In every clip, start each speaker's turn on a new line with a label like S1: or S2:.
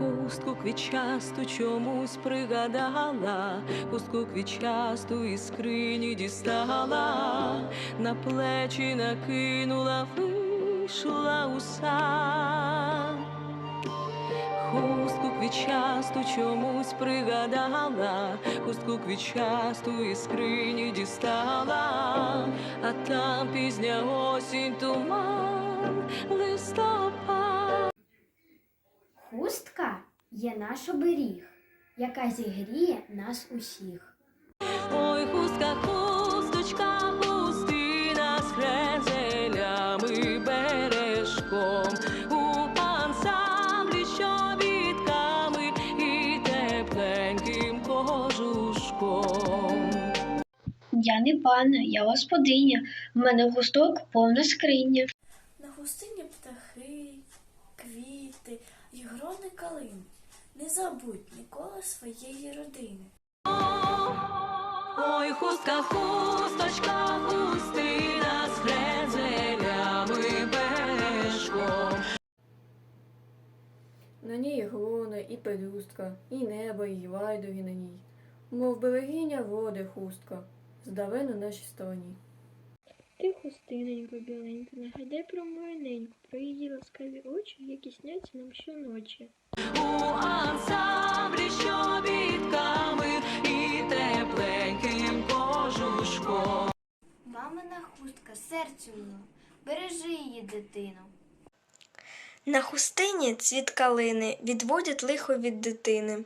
S1: Хустку квітчасту чомусь пригадала, хустку квітчасту із скрині дістала, на плечі накинула, вийшла у сад. Хустку квітчасту чомусь пригадала, хустку квітчасту із скрині дістала, а там пізня осінь туман листопад.
S2: Хустка є наш оберіг, яка зігріє нас усіх.
S1: Ой, хустка, хусточка, хустина з хрезелями бережком, у ансамблі щобітками і тепленьким кожушком.
S3: Я не пана, я господиня. В мене густок повна скриня.
S4: На хустині птахи, квіти й грони калин. Не забудь ніколи своєї родини.
S1: Ой, хустка, хусточка, хустина з хрезелями бережком.
S5: На ній глона і пелюстка, і небо, і лайдові на ній, мов берегиня води хустка, здаве на нашій стороні.
S6: Ти, хустиненько біленька, нагадай про мою неньку, про її ласкаві очі, які сняться нам щоночі.
S1: У ансамблі і тепленьким кожушком.
S7: Мамина хустка серцю мило, бережи її дитину.
S8: На хустині цвіт калини відводять лихо від дитини.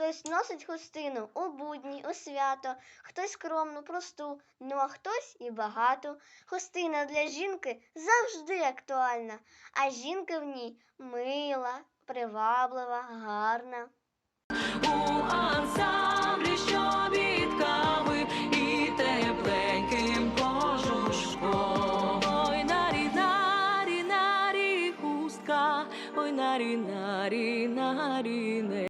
S7: Хтось носить хустину у будні, у свято, хтось скромну, просту, ну а хтось і багато. Хустина для жінки завжди актуальна, а жінка в ній мила, приваблива, гарна.
S1: У ансамблі щобітками і тепленьким кожушком. Ой, нарі, нарі, нарі, хустка, ой, нарі, нарі, нарі,